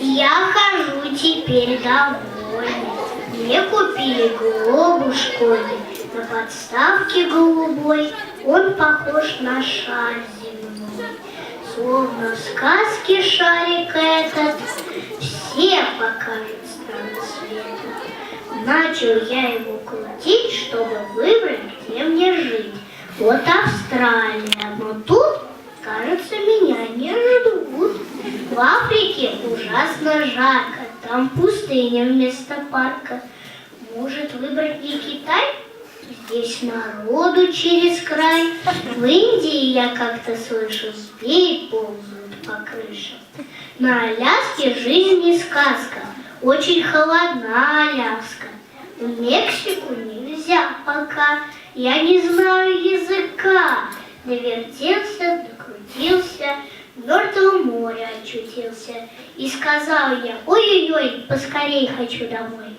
Я хожу теперь домой. Мне купили глобус школьный, на подставке голубой он похож на шар земной. Словно в сказке шарик этот все покажет страны света. Начал я его крутить, чтобы выбрать, где мне жить. Вот Австралия, но тут, В Африке ужасно жарко, там пустыня вместо парка. Может выбрать не Китай? Здесь народу через край. В Индии я как-то слышу, змеи ползают по крышам. На Аляске жизнь не сказка, очень холодна Аляска. В Мексику нельзя пока, я не знаю языка. Навертелся, докрутился, море очутился. И сказал я, ой-ой-ой, поскорей хочу домой.